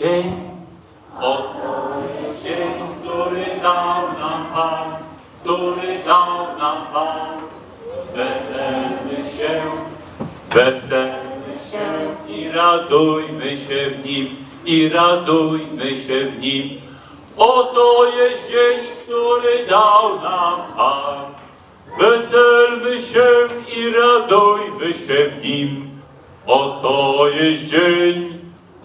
Dzień, oto jest dzień, który dał nam Pan, który dał nam Pan. Weselmy się, weselmy się i radujmy się w nim, i radujmy się w nim. Oto jest dzień, który dał nam Pan. Weselmy się i radujmy się w nim. Oto jest dzień,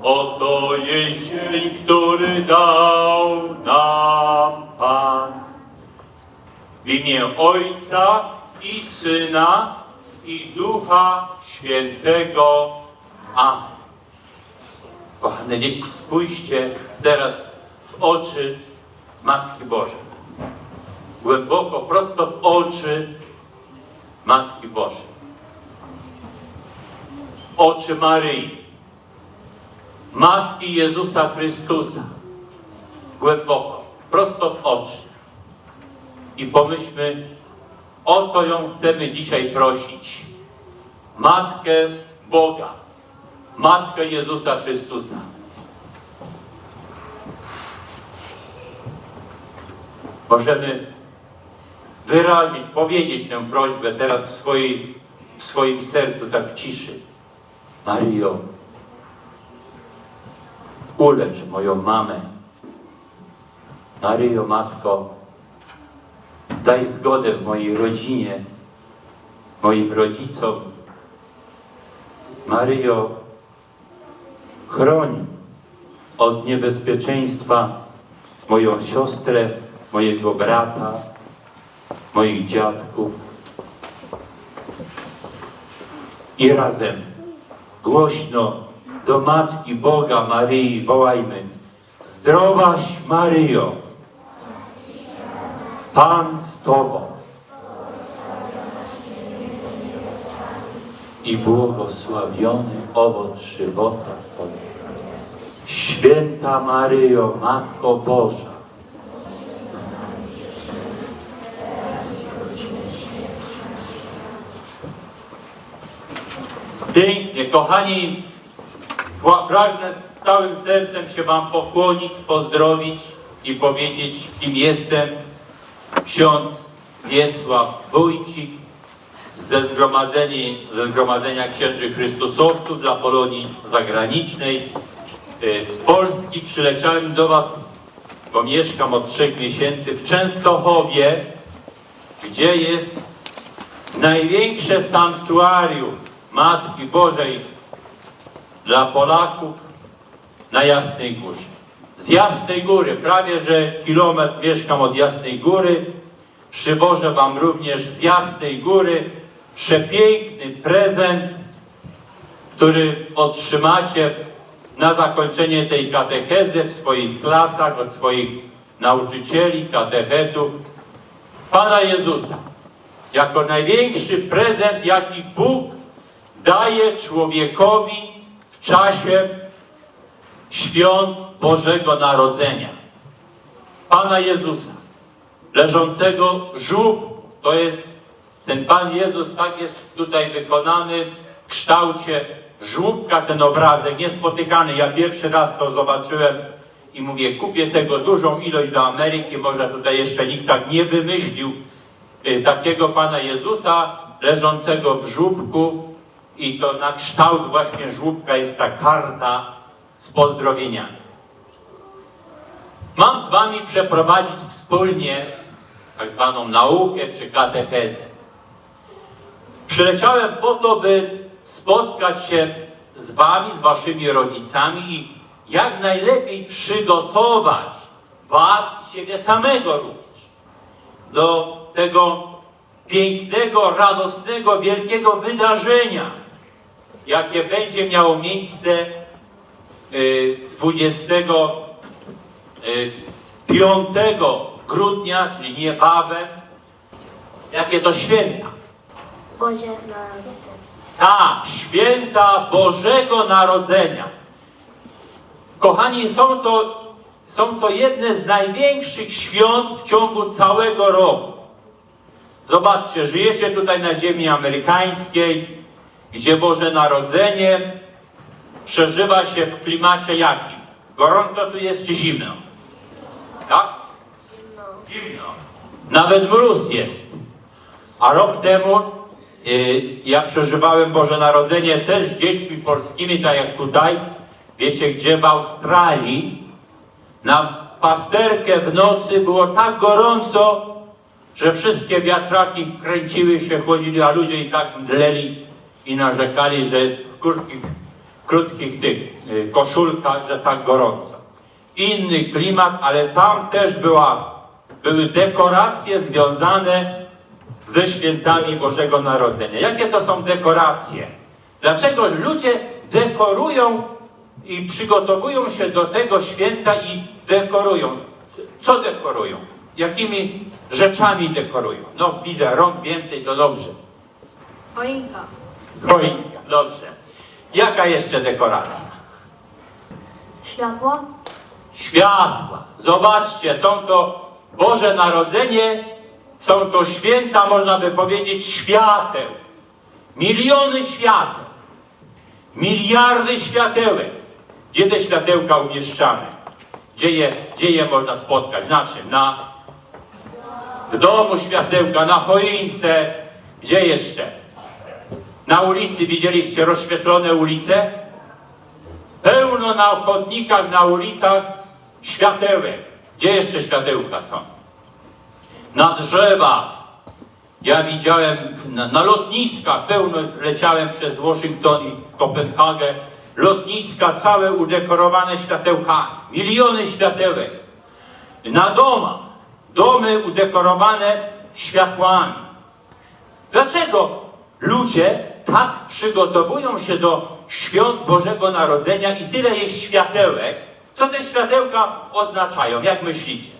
oto jest dzień, który dał nam Pan. W imię Ojca i Syna i Ducha Świętego. Amen. Kochane dzieci, spójrzcie teraz w oczy Matki Bożej. Głęboko, prosto w oczy Matki Bożej. Oczy Maryi, Matki Jezusa Chrystusa. Głęboko, prosto w oczy. I pomyślmy, o co ją chcemy dzisiaj prosić. Matkę Boga, Matkę Jezusa Chrystusa. Możemy wyrazić, powiedzieć tę prośbę teraz w, swojej, w swoim sercu, tak w ciszy. Mario, ulecz moją mamę. Maryjo, Matko, daj zgodę w mojej rodzinie, moim rodzicom. Maryjo, chroń od niebezpieczeństwa moją siostrę, mojego brata, moich dziadków. I razem głośno do Matki Boga Maryi wołajmy. Zdrowaś Maryjo, Pan z Tobą. I błogosławiony owoc żywota Twojego. Święta Maryjo, Matko Boża, Pięknie, kochani, pragnę z całym sercem się Wam pokłonić, pozdrowić i powiedzieć, kim jestem. Ksiądz Wiesław Wójcik ze zgromadzenia, ze zgromadzenia Księży Chrystusowców dla Polonii Zagranicznej. Y, Z Polski przyleciałem do Was, bo mieszkam od trzech miesięcy w Częstochowie, gdzie jest największe sanktuarium Matki Bożej dla Polaków na Jasnej Górze. Z Jasnej Góry, prawie że kilometr mieszkam od Jasnej Góry, przywożę Wam również z Jasnej Góry. Przepiękny prezent, który otrzymacie na zakończenie tej katechezy w swoich klasach od swoich nauczycieli, katechetów, Pana Jezusa. Jako największy prezent, jaki Bóg daje człowiekowi czasie świąt Bożego Narodzenia. Pana Jezusa, leżącego żubu. To jest, ten Pan Jezus tak jest tutaj wykonany w kształcie żłóbka, ten obrazek niespotykany. Ja pierwszy raz to zobaczyłem i mówię, kupię tego dużą ilość do Ameryki, może tutaj jeszcze nikt tak nie wymyślił y, takiego Pana Jezusa leżącego w żłóbku i to na kształt właśnie żłóbka jest ta karta z pozdrowieniami. Mam z Wami przeprowadzić wspólnie tak zwaną naukę czy katechezę. Przyleciałem po to, by spotkać się z Wami, z Waszymi rodzicami i jak najlepiej przygotować Was i siebie samego również do tego pięknego, radosnego, wielkiego wydarzenia, jakie będzie miało miejsce y, 25 grudnia, czyli niebawem, jakie to święta. Boże Narodzenie. Tak, święta Bożego Narodzenia. Kochani, są to, są to jedne z największych świąt w ciągu całego roku. Zobaczcie, żyjecie tutaj na ziemi amerykańskiej, gdzie Boże Narodzenie przeżywa się w klimacie jakim? Gorąco tu jest czy zimno? Tak? Zimno. Nawet mróz jest. A rok temu y, ja przeżywałem Boże Narodzenie też z dziećmi polskimi, tak jak tutaj. Wiecie gdzie? W Australii. Na pasterkę w nocy było tak gorąco, że wszystkie wiatraki kręciły się, chłodzili, a ludzie i tak mdleli i narzekali, że w krótkich, krótkich tych y, koszulkach, że tak gorąco. Inny klimat, ale tam też była, były dekoracje związane ze świętami Bożego Narodzenia. Jakie to są dekoracje? Dlaczego ludzie dekorują i przygotowują się do tego święta i dekorują? Co dekorują? Jakimi rzeczami dekorują? No widzę rąk więcej, to dobrze. Choinka. Choinka, dobrze. Jaka jeszcze dekoracja? Światło? Światła. Zobaczcie, są to Boże Narodzenie, są to święta, można by powiedzieć, świateł. Miliony świateł. Miliardy światełek. Gdzie te światełka umieszczamy? Gdzie je, gdzie je można spotkać? Na czym? Na, w domu światełka, na choince. Gdzie jeszcze? Na ulicy widzieliście rozświetlone ulice? Pełno na chodnikach, na ulicach światełek. Gdzie jeszcze światełka są? Na drzewach. Ja widziałem na, na lotniskach, pełno leciałem przez Waszyngton i Kopenhagę. Lotniska całe udekorowane światełkami. Miliony światełek. Na domach. Domy udekorowane światłami. Dlaczego ludzie tak przygotowują się do świąt Bożego Narodzenia i tyle jest światełek? Co te światełka oznaczają? Jak myślicie?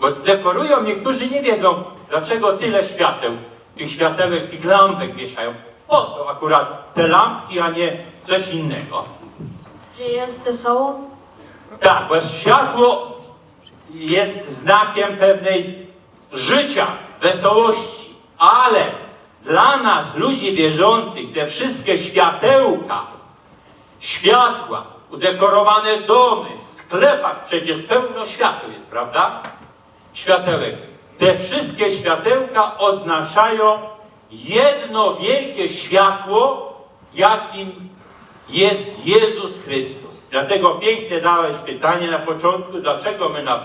Bo dekorują, niektórzy nie wiedzą, dlaczego tyle świateł, tych światełek, tych lampek wieszają. Po co akurat te lampki, a nie coś innego? Że jest wesoło? Tak, bo światło jest znakiem pewnej życia, wesołości, ale dla nas, ludzi wierzących, te wszystkie światełka, światła, udekorowane domy, sklepach przecież pełno świateł jest, prawda? Światełek. Te wszystkie światełka oznaczają jedno wielkie światło, jakim jest Jezus Chrystus. Dlatego pięknie dałeś pytanie na początku, dlaczego my na,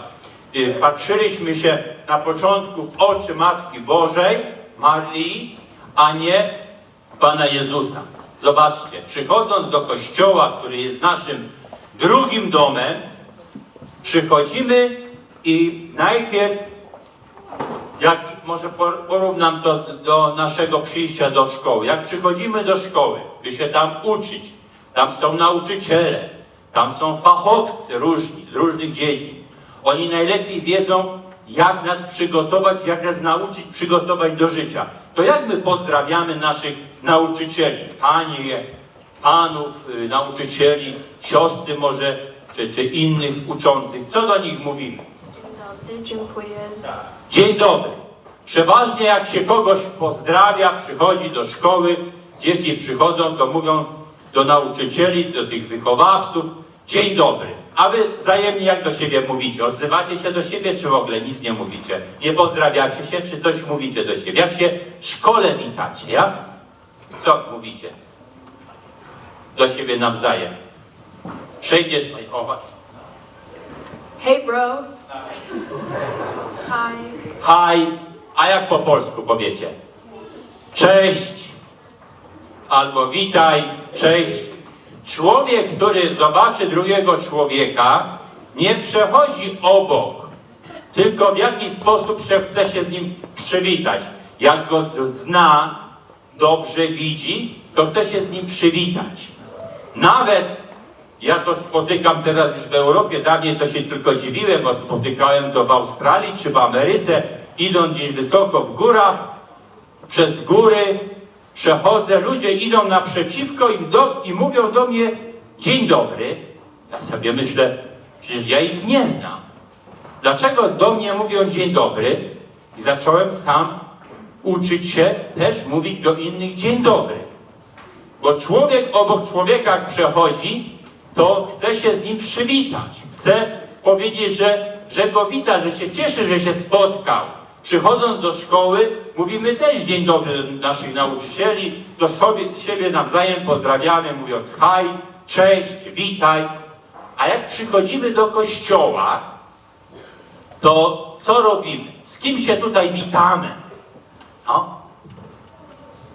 y, patrzyliśmy się na początku w oczy Matki Bożej, Marii, a nie Pana Jezusa. Zobaczcie, przychodząc do kościoła, który jest naszym drugim domem, przychodzimy i najpierw jak może por- porównam to do naszego przyjścia do szkoły. Jak przychodzimy do szkoły, by się tam uczyć, tam są nauczyciele, tam są fachowcy różni, z różnych dziedzin. Oni najlepiej wiedzą, jak nas przygotować, jak nas nauczyć przygotować do życia. To jak my pozdrawiamy naszych nauczycieli, panie, panów, y, nauczycieli, siostry może, czy, czy innych uczących, co do nich mówimy? Dzień dobry, dziękuję. Dzień dobry. Przeważnie jak się kogoś pozdrawia, przychodzi do szkoły, dzieci przychodzą, to mówią do nauczycieli, do tych wychowawców, dzień dobry. A wy wzajemnie jak do siebie mówicie? Odzywacie się do siebie, czy w ogóle nic nie mówicie? Nie pozdrawiacie się, czy coś mówicie do siebie? Jak się w szkole witacie, jak? Co mówicie? Do siebie nawzajem. Przejdziesz, o. Hey bro. Hi. Haj, a jak po polsku powiecie? Cześć, albo witaj, cześć. Człowiek, który zobaczy drugiego człowieka, nie przechodzi obok, tylko w jakiś sposób chce się z nim przywitać. Jak go zna, dobrze widzi, to chce się z nim przywitać. Nawet ja to spotykam teraz już w Europie, dawniej to się tylko dziwiłem, bo spotykałem to w Australii czy w Ameryce, idąc gdzieś wysoko w górach, przez góry przechodzę, ludzie idą naprzeciwko i, do, i mówią do mnie dzień dobry. Ja sobie myślę, przecież ja ich nie znam. Dlaczego do mnie mówią dzień dobry? I zacząłem sam uczyć się też mówić do innych dzień dobry. Bo człowiek obok człowieka przechodzi, to chce się z nim przywitać. Chce powiedzieć, że, że go wita, że się cieszy, że się spotkał. Przychodząc do szkoły, mówimy też dzień dobry do naszych nauczycieli, do sobie, siebie nawzajem pozdrawiamy, mówiąc haj, cześć, witaj. A jak przychodzimy do kościoła, to co robimy? Z kim się tutaj witamy? No,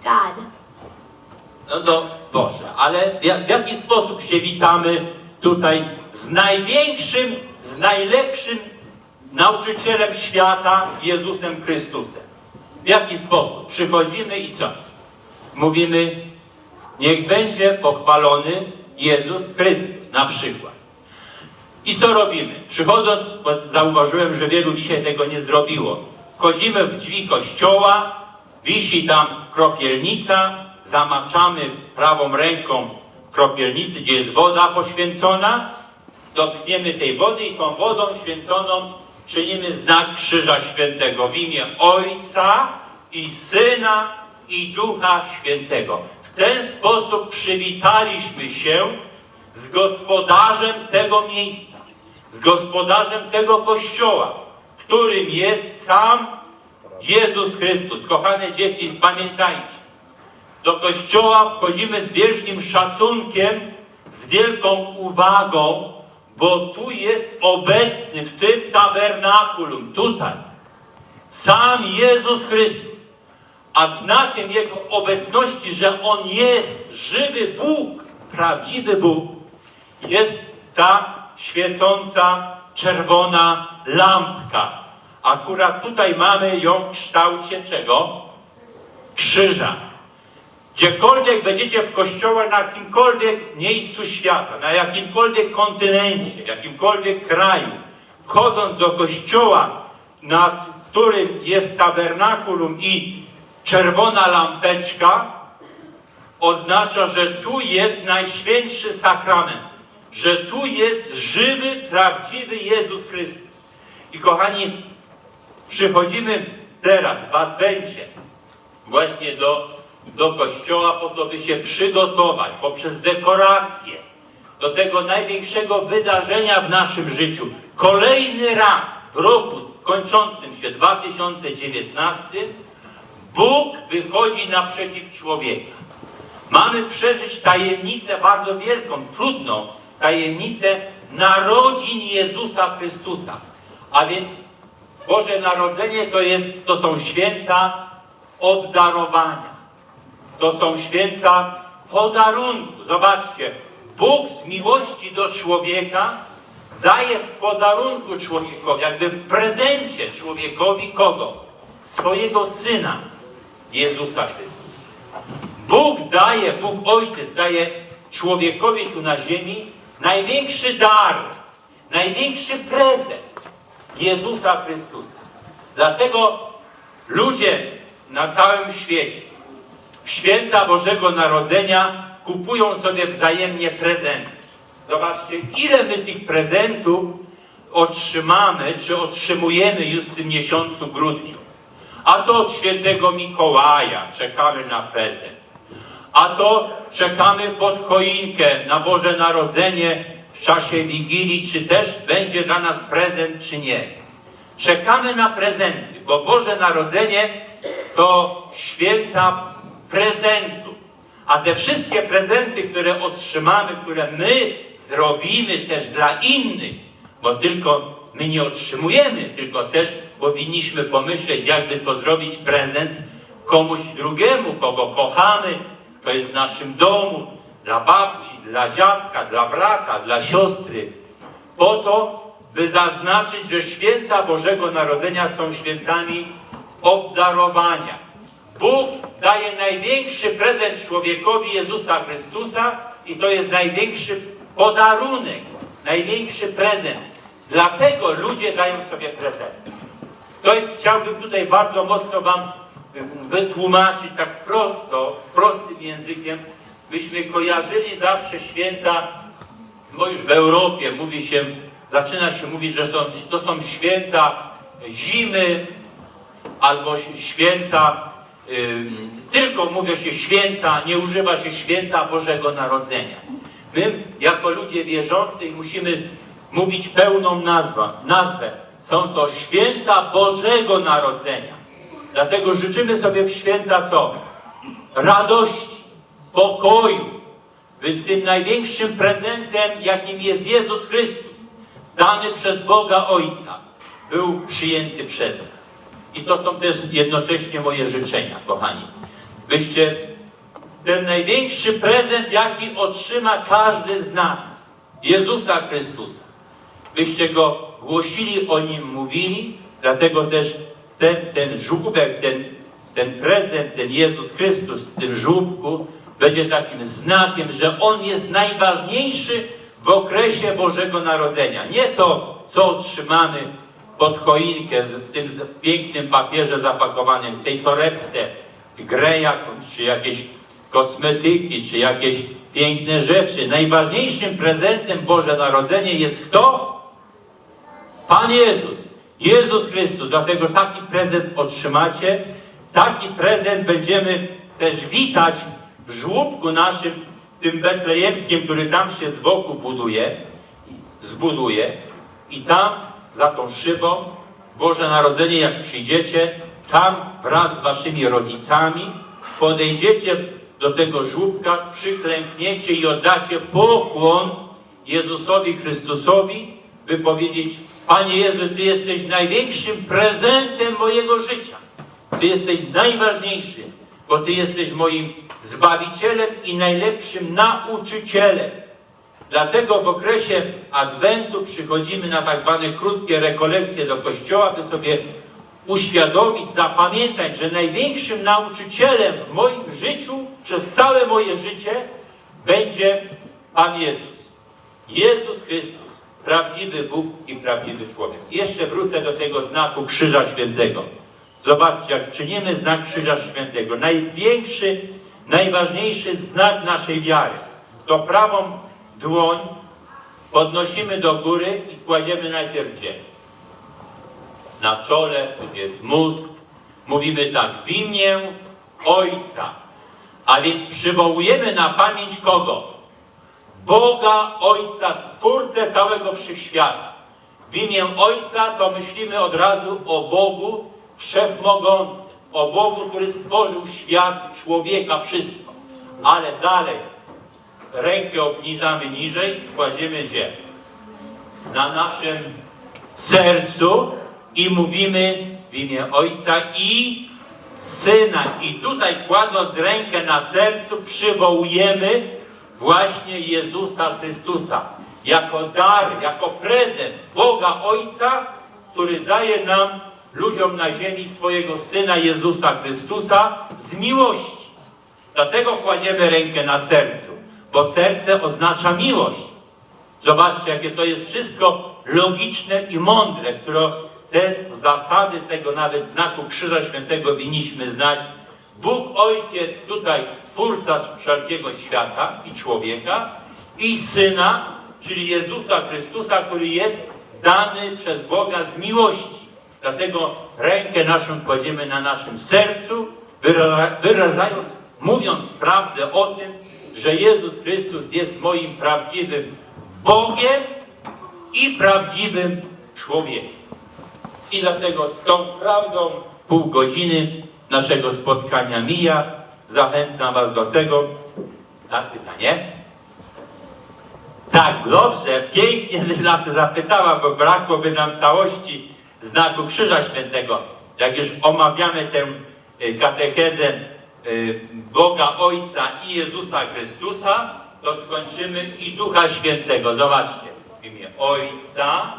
God. no to Boże, ale w, w jaki sposób się witamy tutaj z największym, z najlepszym nauczycielem świata, Jezusem Chrystusem? W jaki sposób? Przychodzimy i co? Mówimy, niech będzie pochwalony Jezus Chrystus, na przykład. I co robimy? Przychodząc, bo zauważyłem, że wielu dzisiaj tego nie zrobiło. Wchodzimy w drzwi kościoła, wisi tam kropielnica, zamaczamy prawą ręką kropielnicy, gdzie jest woda poświęcona, dotkniemy tej wody i tą wodą święconą czynimy znak Krzyża Świętego w imię Ojca i Syna i Ducha Świętego. W ten sposób przywitaliśmy się z gospodarzem tego miejsca, z gospodarzem tego kościoła, którym jest sam Jezus Chrystus. Kochane dzieci, pamiętajcie, do kościoła wchodzimy z wielkim szacunkiem, z wielką uwagą, bo tu jest obecny w tym tabernakulum, tutaj, sam Jezus Chrystus. A znakiem Jego obecności, że On jest żywy Bóg, prawdziwy Bóg, jest ta świecąca czerwona lampka. Akurat tutaj mamy ją w kształcie czego? Krzyża. Gdziekolwiek będziecie w kościołach, na jakimkolwiek miejscu świata, na jakimkolwiek kontynencie, jakimkolwiek kraju, wchodząc do kościoła, nad którym jest tabernakulum i czerwona lampeczka, oznacza, że tu jest najświętszy sakrament, że tu jest żywy, prawdziwy Jezus Chrystus. I kochani, przychodzimy teraz w Adwencie właśnie do, do kościoła po to, by się przygotować poprzez dekoracje do tego największego wydarzenia w naszym życiu. Kolejny raz w roku kończącym się 2019 Bóg wychodzi naprzeciw człowieka. Mamy przeżyć tajemnicę bardzo wielką, trudną tajemnicę narodzin Jezusa Chrystusa. A więc Boże Narodzenie to, jest, to są święta obdarowania. To są święta podarunku. Zobaczcie, Bóg z miłości do człowieka daje w podarunku człowiekowi, jakby w prezencie człowiekowi kogo? Swojego Syna, Jezusa Chrystusa. Bóg daje, Bóg Ojciec daje człowiekowi tu na ziemi największy dar, największy prezent Jezusa Chrystusa. Dlatego ludzie na całym świecie święta Bożego Narodzenia kupują sobie wzajemnie prezenty. Zobaczcie, ile my tych prezentów otrzymamy, czy otrzymujemy już w tym miesiącu grudniu. A to od świętego Mikołaja czekamy na prezent. A to czekamy pod choinkę na Boże Narodzenie w czasie Wigilii, czy też będzie dla nas prezent, czy nie. Czekamy na prezenty, bo Boże Narodzenie to święta prezentu. A te wszystkie prezenty, które otrzymamy, które my zrobimy też dla innych, bo tylko my nie otrzymujemy, tylko też powinniśmy pomyśleć, jakby to zrobić prezent komuś drugiemu, kogo kochamy, to jest w naszym domu, dla babci, dla dziadka, dla brata, dla siostry, po to, by zaznaczyć, że święta Bożego Narodzenia są świętami obdarowania. Bóg daje największy prezent człowiekowi Jezusa Chrystusa i to jest największy podarunek, największy prezent. Dlatego ludzie dają sobie prezenty. To chciałbym tutaj bardzo mocno Wam wytłumaczyć tak prosto, prostym językiem, byśmy kojarzyli zawsze święta, bo już w Europie mówi się, zaczyna się mówić, że to, to są święta zimy albo święta tylko mówi się święta, nie używa się święta Bożego Narodzenia. My, jako ludzie wierzący, musimy mówić pełną nazwę. nazwę. Są to święta Bożego Narodzenia. Dlatego życzymy sobie w święta co? Radości, pokoju. Tym największym prezentem, jakim jest Jezus Chrystus, dany przez Boga Ojca, był przyjęty przez nas. I to są też jednocześnie moje życzenia, kochani. Byście ten największy prezent, jaki otrzyma każdy z nas, Jezusa Chrystusa, byście go głosili, o nim mówili, dlatego też ten, ten żółbek, ten, ten prezent, ten Jezus Chrystus w tym żółbku będzie takim znakiem, że On jest najważniejszy w okresie Bożego Narodzenia. Nie to, co otrzymamy pod choinkę w tym w pięknym papierze zapakowanym, w tej torebce, grę jakąś, czy jakieś kosmetyki, czy jakieś piękne rzeczy. Najważniejszym prezentem Boże Narodzenie jest kto? Pan Jezus, Jezus Chrystus. Dlatego taki prezent otrzymacie. Taki prezent będziemy też witać w żłobku naszym, tym betlejemskim, który tam się z boku buduje, zbuduje. I tam, za tą szybą, Boże Narodzenie, jak przyjdziecie, tam wraz z waszymi rodzicami podejdziecie do tego żłóbka, przyklękniecie i oddacie pokłon Jezusowi Chrystusowi, by powiedzieć, Panie Jezu, Ty jesteś największym prezentem mojego życia. Ty jesteś najważniejszy, bo Ty jesteś moim Zbawicielem i najlepszym nauczycielem. Dlatego w okresie Adwentu przychodzimy na tak zwane krótkie rekolekcje do Kościoła, by sobie uświadomić, zapamiętać, że największym nauczycielem w moim życiu, przez całe moje życie, będzie Pan Jezus. Jezus Chrystus, prawdziwy Bóg i prawdziwy człowiek. Jeszcze wrócę do tego znaku Krzyża Świętego. Zobaczcie, jak czynimy znak Krzyża Świętego, największy, najważniejszy znak naszej wiary, to prawą dłoń podnosimy do góry i kładziemy najpierw gdzie? Na czole, tu jest mózg. Mówimy tak, w imię Ojca. A więc przywołujemy na pamięć kogo? Boga Ojca, Stwórcę całego wszechświata. W imię Ojca to myślimy od razu o Bogu Wszechmogącym, o Bogu, który stworzył świat, człowieka, wszystko. Ale dalej, rękę obniżamy niżej, kładziemy gdzie? Na naszym sercu i mówimy w imię Ojca i Syna. I tutaj kładąc rękę na sercu przywołujemy właśnie Jezusa Chrystusa jako dar, jako prezent Boga Ojca, który daje nam, ludziom na ziemi, swojego Syna Jezusa Chrystusa z miłości. Dlatego kładziemy rękę na sercu, bo serce oznacza miłość. Zobaczcie, jakie to jest wszystko logiczne i mądre, które te zasady tego nawet znaku Krzyża Świętego winniśmy znać. Bóg Ojciec tutaj stwórca wszelkiego świata i człowieka i Syna, czyli Jezusa Chrystusa, który jest dany przez Boga z miłości. Dlatego rękę naszą kładziemy na naszym sercu, wyra- wyrażając, mówiąc prawdę o tym, że Jezus Chrystus jest moim prawdziwym Bogiem i prawdziwym człowiekiem. I dlatego z tą prawdą pół godziny naszego spotkania mija. Zachęcam Was do tego. Tak, pytanie? Tak, dobrze, pięknie, że zapytała, bo brakłoby nam całości znaku Krzyża Świętego. Jak już omawiamy tę y, katechezę Boga Ojca i Jezusa Chrystusa, to skończymy i Ducha Świętego. Zobaczcie, w imię Ojca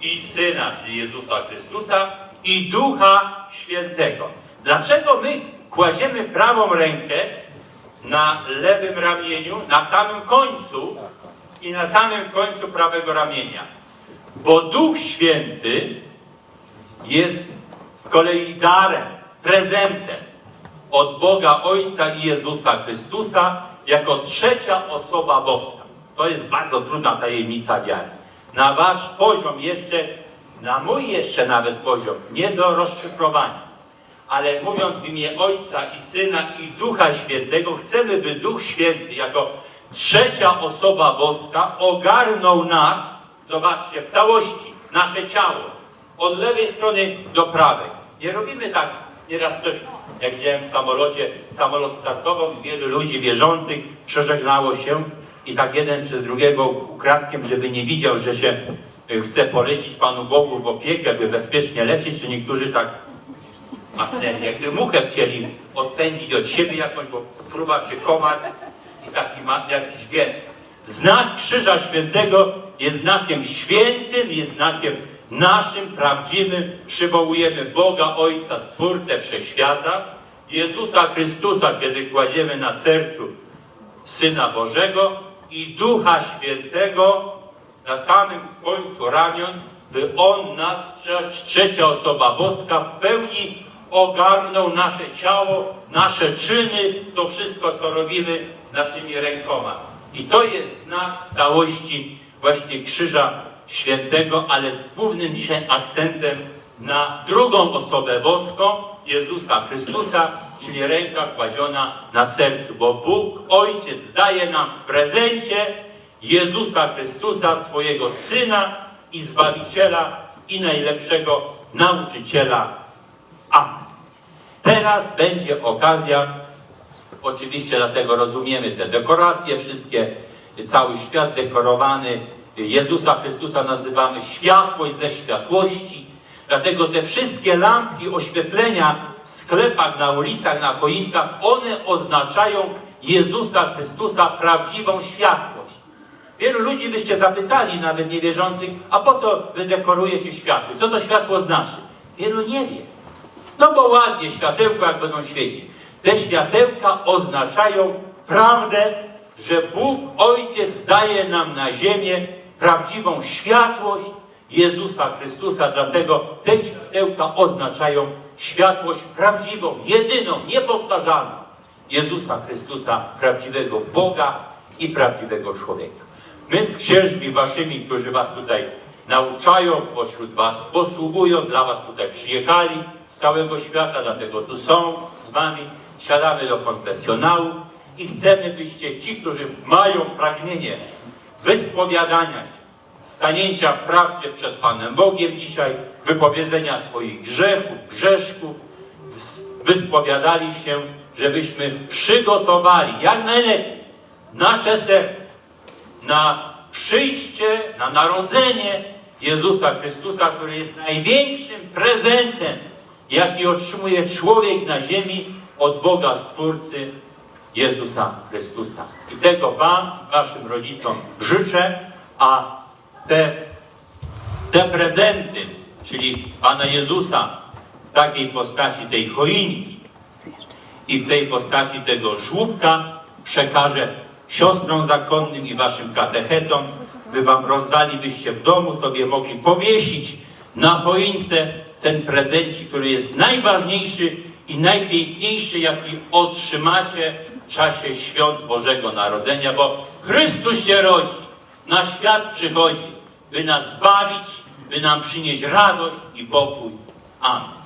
i Syna, czyli Jezusa Chrystusa i Ducha Świętego. Dlaczego my kładziemy prawą rękę na lewym ramieniu, na samym końcu i na samym końcu prawego ramienia? Bo Duch Święty jest z kolei darem, prezentem od Boga Ojca i Jezusa Chrystusa jako trzecia osoba boska. To jest bardzo trudna tajemnica wiary. Na wasz poziom jeszcze, na mój jeszcze nawet poziom, nie do rozszyfrowania. ale mówiąc w imię Ojca i Syna i Ducha Świętego, chcemy, by Duch Święty jako trzecia osoba boska ogarnął nas, zobaczcie, w całości, nasze ciało, od lewej strony do prawej. Nie robimy tak, nieraz ktoś, jak widziałem w samolocie, samolot startował i wielu ludzi wierzących przeżegnało się i tak jeden przez drugiego ukradkiem, żeby nie widział, że się y, chce polecić Panu Bogu w opiekę, by bezpiecznie lecieć, to niektórzy tak machnęli, jakby muchę chcieli odpędzić od siebie jakąś, próba czy komar i taki ma jakiś gest. Znak Krzyża Świętego jest znakiem świętym, jest znakiem naszym, prawdziwym. Przywołujemy Boga Ojca, Stwórcę Wszechświata, Jezusa Chrystusa, kiedy kładziemy na sercu Syna Bożego i Ducha Świętego na samym końcu ramion, by On nas, trze- trzecia osoba boska, w pełni ogarnął nasze ciało, nasze czyny, to wszystko, co robimy naszymi rękoma. I to jest znak całości właśnie Krzyża Świętego, ale z głównym dzisiaj akcentem na drugą osobę boską, Jezusa Chrystusa, czyli ręka kładziona na sercu, bo Bóg Ojciec daje nam w prezencie Jezusa Chrystusa, swojego Syna i Zbawiciela i najlepszego nauczyciela. A teraz będzie okazja, oczywiście dlatego rozumiemy te dekoracje, wszystkie, cały świat dekorowany, Jezusa Chrystusa nazywamy światłość ze światłości, dlatego te wszystkie lampki oświetlenia w sklepach, na ulicach, na choinkach, one oznaczają Jezusa Chrystusa prawdziwą światłość. Wielu ludzi byście zapytali, nawet niewierzących, a po to wy dekorujecie światło. Co to światło znaczy? Wielu nie wie. No bo ładnie światełka jak będą świecić. Te światełka oznaczają prawdę, że Bóg Ojciec daje nam na ziemię prawdziwą światłość Jezusa Chrystusa. Dlatego te światełka oznaczają światłość prawdziwą, jedyną, niepowtarzalną Jezusa Chrystusa, prawdziwego Boga i prawdziwego człowieka. My z księżmi waszymi, którzy was tutaj nauczają, pośród was posługują, dla was tutaj przyjechali z całego świata, dlatego tu są z wami, siadamy do konfesjonału i chcemy, byście ci, którzy mają pragnienie wyspowiadania się, stanięcia w prawdzie przed Panem Bogiem dzisiaj, wypowiedzenia swoich grzechów, grzeszków, wys- wyspowiadali się, żebyśmy przygotowali jak najlepiej nasze serce na przyjście, na narodzenie Jezusa Chrystusa, który jest największym prezentem, jaki otrzymuje człowiek na ziemi od Boga Stwórcy Jezusa Chrystusa. I tego Wam, Waszym rodzicom życzę, a te, te prezenty, czyli Pana Jezusa w takiej postaci tej choinki i w tej postaci tego żłóbka przekażę siostrom zakonnym i waszym katechetom, by wam rozdali, byście w domu sobie mogli powiesić na choince ten prezencik, który jest najważniejszy i najpiękniejszy, jaki otrzymacie czasie świąt Bożego Narodzenia, bo Chrystus się rodzi, na świat przychodzi, by nas zbawić, by nam przynieść radość i pokój. Amen.